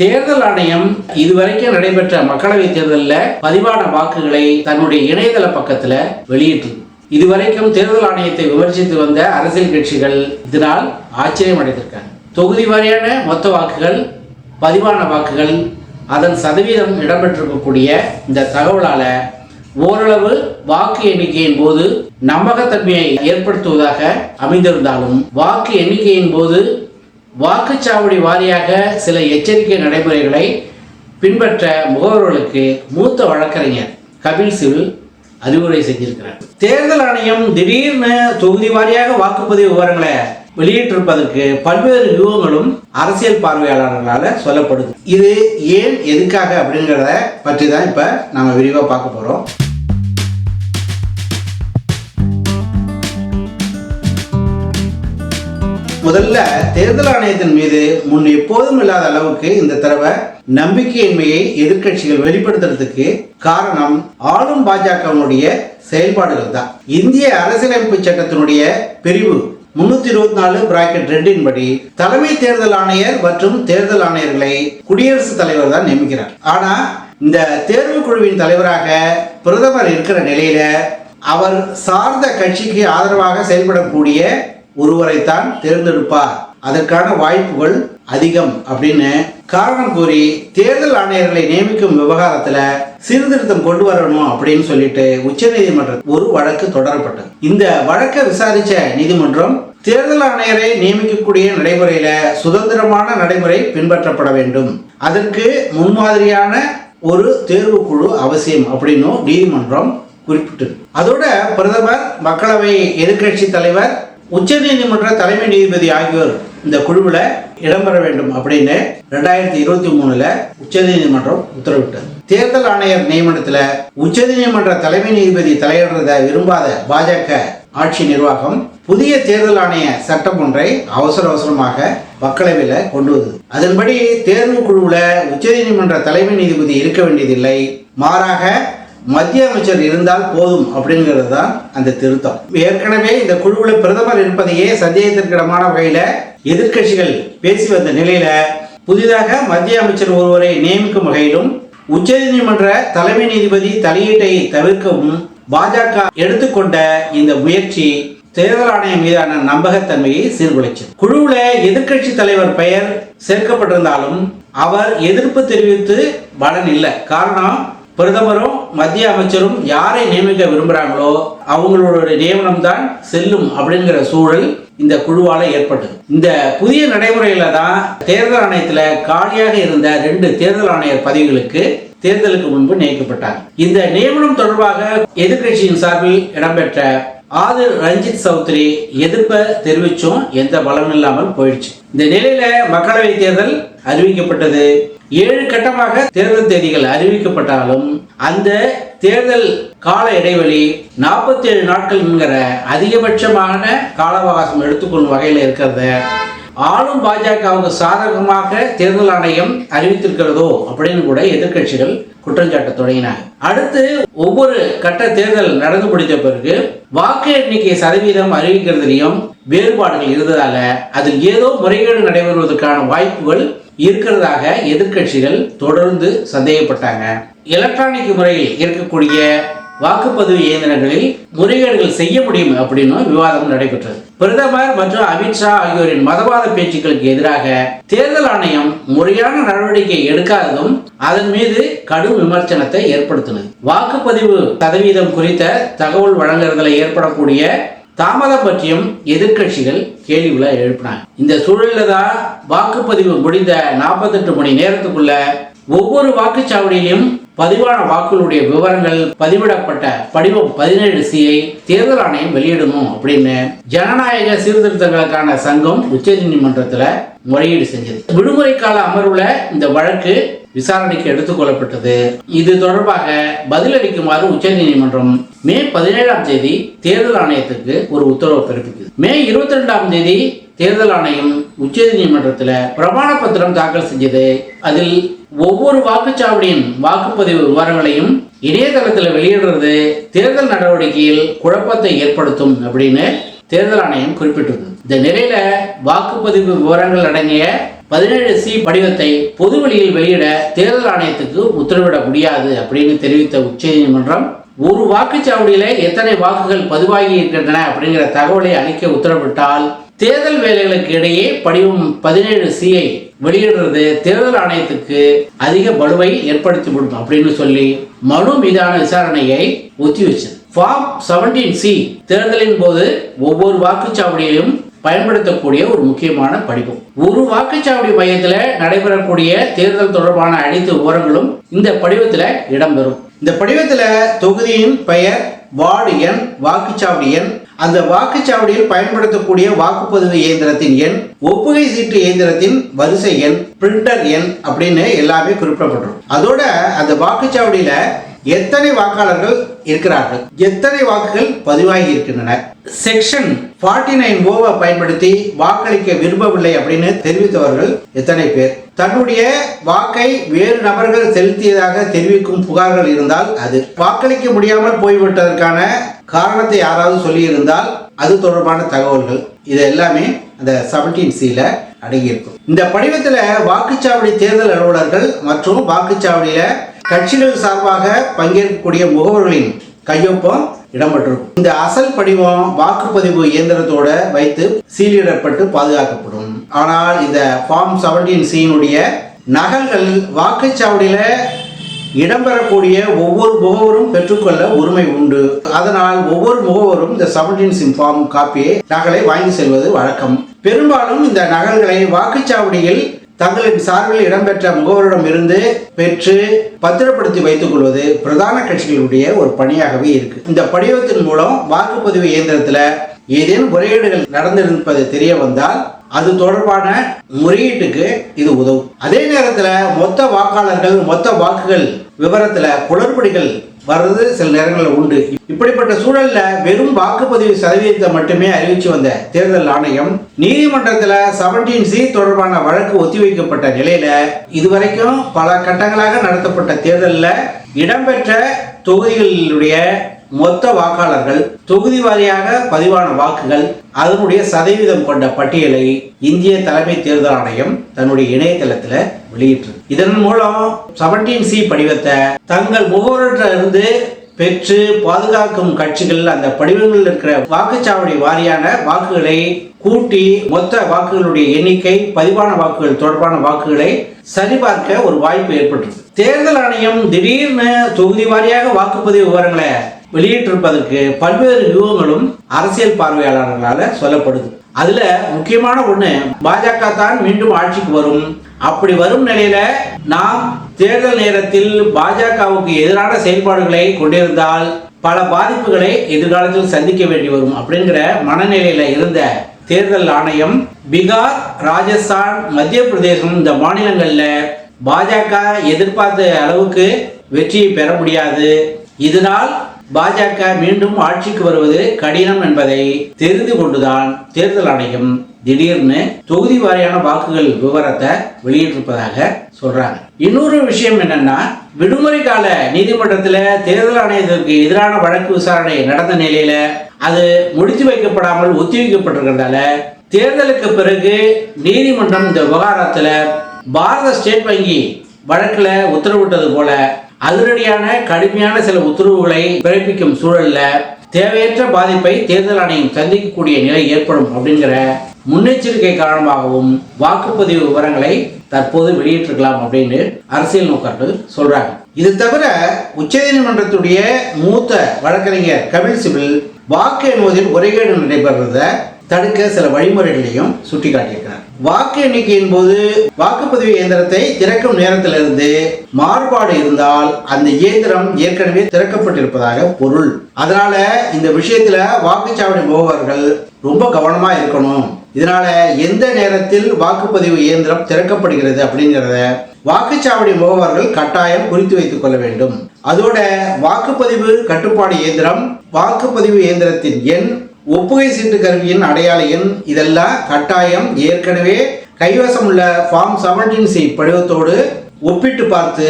தேர்தல் ஆணையம் இதுவரைக்கும் நடைபெற்ற மக்களவைத் தேர்தலில் பதிவான வாக்குகளை தன்னுடைய இணையதள பக்கத்தில் வெளியிட்டு இதுவரைக்கும் தேர்தல் ஆணையத்தை விமர்சித்து வந்த அரசியல் கட்சிகள் இதனால் ஆச்சரியம் அடைந்திருக்காங்க தொகுதி வாரியான மொத்த வாக்குகள் பதிவான வாக்குகள் அதன் சதவீதம் இடம்பெற்றிருக்கக்கூடிய இந்த தகவலால ஓரளவு வாக்கு எண்ணிக்கையின் போது நம்பகத்தன்மையை ஏற்படுத்துவதாக அமைந்திருந்தாலும் வாக்கு எண்ணிக்கையின் போது வாக்குச்சாவடி வாரியாக சில எச்சரிக்கை நடைமுறைகளை பின்பற்ற முகவர்களுக்கு மூத்த வழக்கறிஞர் கபில் சிவில் அறிவுரை செஞ்சிருக்கிறார். தேர்தல் ஆணையம் திடீர்னு தொகுதி வாரியாக வாக்குப்பதிவு விவரங்களை வெளியிட்டிருப்பதற்கு பல்வேறு யூகங்களும் அரசியல் பார்வையாளர்களால் சொல்லப்படுது. இது ஏன் எதுக்காக அப்படிங்கிறத பற்றி தான் இப்போ நம்ம விரிவாக பார்க்க போகிறோம் முதல்ல தேர்தல் ஆணையத்தின் மீது முன் எப்போதும் இல்லாத அளவுக்கு இந்த தடவை நம்பிக்கையின்மையை எதிர்க்கட்சிகள் வெளிப்படுத்துறதுக்கு காரணம் ஆளும் பாஜகவினுடைய செயல்பாடுகள் தான். இந்திய அரசியலமைப்பு சட்டத்தினுடைய பிரிவு முன்னூத்தி இருபத்தி நாலு பிராக்கெட் ரெண்டின் படி தலைமை தேர்தல் ஆணையர் மற்றும் தேர்தல் ஆணையர்களை குடியரசுத் தலைவர் தான் நியமிக்கிறார். ஆனா இந்த தேர்வு குழுவின் தலைவராக பிரதமர் இருக்கிற நிலையில அவர் சார்ந்த கட்சிக்கு ஆதரவாக செயல்படக்கூடிய ஒருவரைத்தான் தேர்ந்தெடுப்பார். அதற்கான வாய்ப்புகள் அதிகம் அப்படின்னு காரணம் கூறி தேர்தல் ஆணையர்களை நியமிக்கும் விவகாரத்துல சீர்திருத்தம் கொண்டு வரணும் அப்படின்னு சொல்லிட்டு உச்சநீதிமன்றம் ஒரு வழக்கு தொடரப்பட்டது. இந்த வழக்கை விசாரிச்ச நீதிமன்றம் தேர்தல் ஆணையரை நியமிக்கக்கூடிய நடைமுறையில சுதந்திரமான நடைமுறை பின்பற்றப்பட வேண்டும். அதற்கு முன்மாதிரியான ஒரு தேர்வு குழு அவசியம் அப்படின்னும் நீதிமன்றம் குறிப்பிட்டது. அதோட பிரதமர் மக்களவை எதிர்க்கட்சி தலைவர் உச்சநீதிமன்ற தலைமை நீதிபதி ஆகியோர் இந்த குழுவில் இடம்பெற வேண்டும் அப்படின்னு ரெண்டாயிரத்தி இருபத்தி மூணுல உச்சநீதிமன்றம் உத்தரவிட்டது. தேர்தல் ஆணையர் நியமனத்தில் உச்சநீதிமன்ற தலைமை நீதிபதி தலையிடுறத விரும்பாத பாஜக ஆட்சி நிர்வாகம் புதிய தேர்தல் ஆணைய சட்டம் ஒன்றை அவசர அவசரமாக மக்களவையில் கொண்டு வந்தது. அதன்படி தேர்வு குழுவில் உச்சநீதிமன்ற தலைமை நீதிபதி இருக்க வேண்டியதில்லை. மாறாக மத்திய அமைச்சர் இருந்தால் போதும் அப்படிங்கிறது தான் அந்த திருத்தம். ஏற்கனவே இந்த குழுவில் பிரதமர் இருப்பதையே சந்தேகத்திற்கிடமான வகையில் எதிர்க்கட்சிகள் பேசி வந்த நிலையில புதிதாக மத்திய அமைச்சர் ஒருவரை நியமிக்கும் வகையிலும் உச்சநீதிமன்ற தலைமை நீதிபதி தலையீட்டை தவிர்க்கவும் பாஜக எடுத்துக்கொண்ட இந்த முயற்சி தேர்தல் ஆணையம் மீதான நம்பகத்தன்மையை சீர்குலைச்சது. குழுவுல எதிர்க்கட்சி தலைவர் பெயர் சேர்க்கப்பட்டிருந்தாலும் அவர் எதிர்ப்பு தெரிவித்து பலன் இல்லை. காரணம் பிரதமரும் மத்திய அமைச்சரும் யாரை நியமிக்க விரும்புகிறாங்களோ அவங்களோட நியமனம் தான் செல்லும் அப்படிங்கிற சூழல் இந்த குழுவால் ஏற்பட்டது. இந்த புதிய நடைமுறையில தான் தேர்தல் ஆணையத்தில் காலியாக இருந்த ரெண்டு தேர்தல் ஆணையர் பதவிகளுக்கு தேர்தலுக்கு முன்பு நியமிக்கப்பட்டார் இந்த நியமனம் தொடர்பாக எதிர்க்கட்சியின் சார்பில் இடம்பெற்ற ஆதிர் ரஞ்சித் சௌத்ரி எதிர்ப்பை தெரிவிச்சும் எந்த பலனும் இல்லாமல் போயிடுச்சு. இந்த நிலையில மக்களவை தேர்தல் அறிவிக்கப்பட்டது. ஏழு கட்டமாக தேர்தல் தேதிகள் அறிவிக்கப்பட்டாலும் அந்த தேர்தல் கால இடைவெளி நாற்பத்தி ஏழு நாட்கள் என்கிற அதிகபட்சமான கால அவகாசம் எடுத்துக்கொள்ளும் வகையில் இருக்கிறத ஆளும் பாஜகவுக்கு சாதகமாக தேர்தல் ஆணையம் அறிவித்திருக்கிறதோ அப்படின்னு கூட எதிர்க்கட்சிகள் குற்றஞ்சாட்ட தொடங்கினாங்க. அடுத்து ஒவ்வொரு கட்ட தேர்தல் நடந்து முடித்த பிறகு வாக்கு எண்ணிக்கை சதவீதம் அறிவிக்கிறதுலையும் வேறுபாடுகள் இருந்ததால அதில் ஏதோ முறைகேடு நடைபெறுவதற்கான வாய்ப்புகள் இருக்கிறதாக எதிர்க்கட்சிகள் தொடர்ந்து சந்தேகப்பட்டாங்க. எலக்ட்ரானிக் முறையில் இருக்கக்கூடிய வாக்குப்பதிவு இயந்திரங்களில் முறைகேடுகள் செய்ய முடியும் அப்படின்னு விவாதம் நடைபெற்றது. பிரதமர் மற்றும் அமித்ஷா ஆகியோரின் மதவாத பேச்சுக்களுக்கு எதிராக தேர்தல் ஆணையம் முறையான நடவடிக்கை எடுக்காததும் அதன் மீது கடும் விமர்சனத்தை ஏற்படுத்தினது. வாக்குப்பதிவு சதவீதம் குறித்த தகவல் வழங்குறதுல ஏற்படக்கூடிய தாமதம் பற்றியும் எதிர்க்கட்சிகள் கேள்விகளை எழுப்பினாங்க. இந்த சூழல்ல தான் வாக்குப்பதிவு முடிந்த நாற்பத்தெட்டு மணி நேரத்துக்குள்ள ஒவ்வொரு வாக்குச்சாவடியிலும் பதிவான வாக்குகளுடைய விவரங்கள் பதிவிடப்பட்ட படிவம் பதினேழு சியை தேர்தல் ஆணையம் வெளியிடணும் அப்படின்னு ஜனநாயக சீர்திருத்தங்களுக்கான சங்கம் உச்சநீதிமன்றத்தில் முறையீடு செஞ்சது. விடுமுறை கால அமர்வுல இந்த வழக்கு விசாரணைக்கு எடுத்துக்கொள்ளப்பட்டது இது தொடர்பாக பதிலளிக்குமாறு உச்சநீதிமன்றம் மே பதினேழாம் தேதி தேர்தல் ஆணையத்துக்கு ஒரு உத்தரவு பிறப்பிக்குது. மே இருபத்தி ரெண்டாம் தேதி தேர்தல் ஆணையம் உச்சநீதிமன்றத்தில் பிரமாண பத்திரம் தாக்கல் செஞ்சது. அதில் ஒவ்வொரு வாக்குச்சாவடியின் வாக்குப்பதிவு விவரங்களையும் இணையதளத்தில் வெளியிடுறது தேர்தல் நடவடிக்கையில் குழப்பத்தை ஏற்படுத்தும் அப்படின்னு தேர்தல் ஆணையம் குறிப்பிட்டிருந்தது இந்த நிலையில வாக்குப்பதிவு விவரங்கள் அடங்கிய பதினேழு சி படிவத்தை பொதுவெளியில் வெளியிட தேர்தல் ஆணையத்துக்கு உத்தரவிட முடியாது அப்படின்னு தெரிவித்த உச்சநீதிமன்றம் ஒரு வாக்குச்சாவடியில எத்தனை வாக்குகள் பதிவாகி இருக்கின்றன அப்படிங்கிற தகவலை அளிக்க உத்தரவிட்டால் தேர்தல் வேலைகளுக்கு இடையே படிவம் பதினேழு சியை வெளியிடுறது தேர்தல் ஆணையத்துக்கு அதிக பலுவை ஏற்படுத்திவிடும் அப்படின்னு சொல்லி மனு மீதான விசாரணையை ஒத்திவச்சது ஃபார்ம் செவன்டீன் சி தேர்தலின் போது ஒவ்வொரு வாக்குச்சாவடியையும் பயன்படுத்தக்கூடிய ஒரு முக்கியமான படிவம் ஒரு வாக்குச்சாவடி மையத்தில் நடைபெறக்கூடிய தேர்தல் தொடர்பான அனைத்து விவரங்களும் இந்த படிவத்தில் இடம்பெறும். இந்த படிவத்தில் தொகுதியின் பெயர் வார்டு எண் வாக்குச்சாவடி எண் அந்த வாக்குச்சாவடியில் பயன்படுத்தக்கூடிய வாக்குப்பதிவு இயந்திரத்தின் எண் ஒப்புகை சீட்டு இயந்திரத்தின் வரிசை எண் பிரிண்டர் எண் அப்படின்னு எல்லாமே குறிப்பிடப்பட்டிருக்கும். அதோட அந்த வாக்குச்சாவடியில எத்தனை வாக்காளர்கள் இருக்கிறார்கள்? எத்தனை வாக்குகள் பதிவாகி இருக்கின்றன? செக்ஷன் ஃபார்ட்டி நைன் ஓவை பயன்படுத்தி வாக்களிக்க விரும்பவில்லை அப்படின்னு தெரிவித்தவர்கள் எத்தனை பேர்? தன்னுடைய வாக்கை வேறு நபர்கள் செலுத்தியதாக தெரிவிக்கும் புகார்கள் இருந்தால் அது வாக்களிக்க முடியாமல் போய்விட்டதற்கான காரணத்தை யாராவது சொல்லியிருந்தால் அது தொடர்பான தகவல்கள். இது எல்லாமே அந்த செவன்டீன் சியில் அடங்கியிருக்கும். இந்த படிவத்தில் வாக்குச்சாவடி தேர்தல் அலுவலர்கள் மற்றும் வாக்குச்சாவடியில் கட்சிகள் சார்பாக பங்கேற்கக்கூடிய முகவர்களின் கையொப்பம் இடம்பெற்றிருக்கும். இந்த அசல் படிவம் வாக்குப்பதிவு இயந்திரத்தோட வைத்து சீலிடப்பட்டு பாதுகாக்கப்படும். ஆனால் இந்த ஃபார்ம் செவன்டீன் சியினுடைய நகல்கள் வாக்குச்சாவடியில் இடம்பெறக்கூடிய ஒவ்வொரு முகவரும் பெற்றுக்கொள்ள உரிமை உண்டு. அதனால் ஒவ்வொரு முகவரும் இந்த செவன்டீன் சிம் ஃபார்ம் காப்பியை நகலை வாங்கி செல்வது வழக்கம். பெரும்பாலும் இந்த நகல்களை வாக்குச்சாவடியில் தங்களின் சார்பில் இடம்பெற்ற முகவரிடம் இருந்து பெற்று பத்திரப்படுத்தி வைத்துக் கொள்வது பிரதான கட்சிகளுடைய ஒரு பணியாகவே இருக்கு. இந்த படிவத்தின் மூலம் வாக்குப்பதிவு இயந்திரத்தில் ஏதேனும் முறையீடுகள் நடந்திருப்பது தெரிய வந்தால் அது தொடர்பான முறையீட்டுக்கு இது உதவும். அதே நேரத்தில் மொத்த வாக்காளர்கள் மொத்த வாக்குகள் விவரத்தில் குளறுபடிகள் வர்றது சில நேரங்களில் உண்டு. இப்படிப்பட்ட சூழலில் வெறும் வாக்குப்பதிவு சதவீதத்தை மட்டுமே அறிவிச்சு வந்த தேர்தல் ஆணையம் நீதிமன்றத்தில் செவன்டீன் சி தொடர்பான வழக்கு ஒத்திவைக்கப்பட்ட நிலையில இதுவரைக்கும் பல கட்டங்களாக நடத்தப்பட்ட தேர்தலில் இடம்பெற்ற தொகுதிகளுடைய மொத்த வாக்காளர்கள் தொகுதி வாரியாக பதிவான வாக்குகள் அதனுடைய சதவீதம் கொண்ட பட்டியலை இந்திய தலைமை தேர்தல் ஆணையம் தன்னுடைய இணையதளத்தில் வெளியிட்டு இதன் மூலம் செவன்டீன் சி படிவத்தை தங்கள் முகவரில் இருந்து பெற்று பாதுகாக்கும் கட்சிகள் அந்த படிவங்களில் இருக்கிற வாக்குச்சாவடி வாரியான வாக்குகளை கூட்டி மொத்த வாக்குகளுடைய எண்ணிக்கை பதிவான வாக்குகள் தொடர்பான வாக்குகளை சரிபார்க்க ஒரு வாய்ப்பு ஏற்பட்டிருக்கு. தேர்தல் ஆணையம் திடீர்னு தொகுதி வாரியாக வாக்குப்பதிவு விவரங்களை வெளியிட்டிருப்பதற்கு பல்வேறு யூகங்களும் அரசியல் பார்வையாளர்களால சொல்லப்படுது. அதுல முக்கியமான ஒண்ணு பாஜக தான் மீண்டும் ஆட்சிக்கு வரும். அப்படி வரும் நிலையில நாம் தேர்தல் நேரத்தில் பாஜகவுக்கு எதிரான செயல்பாடுகளை கொண்டிருந்தால் பல பாதிப்புகளை எதிர்காலத்தில் சந்திக்க வேண்டி வரும் அப்படிங்கிற மனநிலையில இருந்த தேர்தல் ஆணையம் பீகார் ராஜஸ்தான் மத்திய பிரதேசம் இந்த மாநிலங்கள்ல பாஜக எதிர்பார்த்த அளவுக்கு வெற்றியை பெற முடியாது. இதனால் பாஜக மீண்டும் ஆட்சிக்கு வருவது கடினம் என்பதை தெரிந்து கொண்டுதான் தேர்தல் ஆணையம் திடீர்னு தொகுதி வாரியான வாக்குகள் விவரத்தை வெளியிட்டிருப்பதாக சொல்றாங்க. இன்னொரு விஷயம் என்னன்னா விடுமுறை கால நீதிமன்றத்தில் தேர்தல் ஆணையத்திற்கு எதிரான வழக்கு விசாரணை நடந்த நிலையில அது முடித்து வைக்கப்படாமல் ஒத்திவைக்கப்பட்டிருக்கிறதால தேர்தலுக்கு பிறகு நீதிமன்றம் இந்த விவகாரத்தில் பாரத ஸ்டேட் வங்கி வழக்கில் உத்தரவிட்டது போல அதிரடியான கடுமையான சில உத்தரவுகளை பிறப்பிக்கும் சூழல்ல தேவையற்ற பாதிப்பை தேர்தல் ஆணையம் சந்திக்கக்கூடிய நிலை ஏற்படும் அப்படிங்கிற முன்னெச்சரிக்கை காரணமாகவும் வாக்குப்பதிவு விவரங்களை தற்போது வெளியிட்டிருக்கலாம் அப்படின்னு அரசியல் நோக்கர்கள் சொல்றாங்க. இது தவிர உச்சநீதிமன்றத்துடைய மூத்த வழக்கறிஞர் கபில் சிபில் வாக்கு எண்ணுவதில் முறைகேடு நடைபெறத தடுக்க சில வழிமுறைகளையும் சுட்டிக்காட்டியிருக்கிறார். வாக்கு எண்ணிக்கையின் போது வாக்குப்பதிவு இயந்திரத்தை திறக்கும் நேரத்திலிருந்து மாறுபாடு இருந்தால் அந்த இயந்திரம் ஏற்கனவே திறக்கப்பட்டிருப்பதாக பொருள். அதனால இந்த விஷயத்துல வாக்குச்சாவடி முகவர்கள் ரொம்ப கவனமா இருக்கணும். இதனால எந்த நேரத்தில் வாக்குப்பதிவு இயந்திரம் திறக்கப்படுகிறது அப்படிங்கிறத வாக்குச்சாவடி முகவர்கள் கட்டாயம் குறித்து வைத்துக் கொள்ள வேண்டும். அதோட வாக்குப்பதிவு கட்டுப்பாடு இயந்திரம் வாக்குப்பதிவு இயந்திரத்தின் எண் ஒப்புகை சீட்டு கருவியின் அடையாள எண் இதெல்லாம் கட்டாயம் ஏற்கனவே கைவசம் உள்ள ஃபார்ம் செவன்டீன் சி படிவத்தோடு ஒப்பிட்டு பார்த்து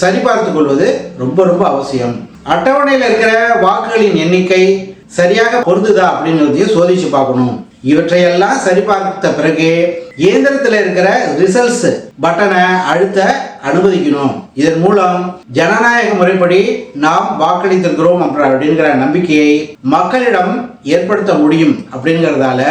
சரிபார்த்து கொள்வது ரொம்ப ரொம்ப அவசியம். அட்டவணையில் இருக்கிற வாக்குகளின் எண்ணிக்கை சரியாக பொருந்துதா அப்படிங்கிறதையும் சோதிச்சு பார்க்கணும். இவற்றையெல்லாம் சரிபார்த்த பிறகு இயந்திரத்தில் இருக்கிற ரிசல்ட்ஸ் பட்டனை அழுத்த அனுமதிக்கணும். இதன் மூலம் ஜனநாயக முறைப்படி நாம் வாக்களித்திருக்கிறோம் அப்படிங்கிற நம்பிக்கையை மக்களிடம் ஏற்படுத்த முடியும் அப்படிங்கிறதால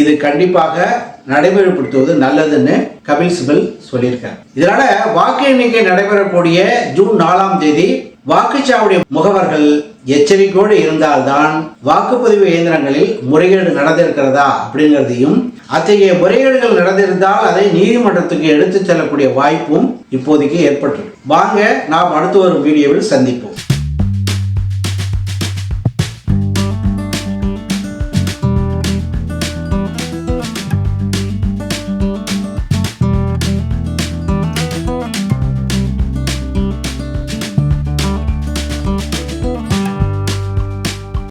இது கண்டிப்பாக நடைமுறைப்படுத்துவது நல்லதுன்னு கபில் சிபல் சொல்லியிருக்கார். இதனால வாக்கு எண்ணிக்கை நடைபெறக்கூடிய ஜூன் நாலாம் தேதி வாக்குச்சாவடி முகவர்கள் எச்சரிக்கையோடு இருந்தால்தான் வாக்குப்பதிவு இயந்திரங்களில் முறைகேடு நடந்திருக்கிறதா அப்படிங்கிறதையும் அத்தகைய முறைகேடுகள் நடந்திருந்தால் அதை நீதிமன்றத்துக்கு எடுத்துச் செல்லக்கூடிய வாய்ப்பும் இப்போதைக்கு ஏற்பட்டிருக்கு. வாங்க நாம் அடுத்து வரும் வீடியோவில் சந்திப்போம்.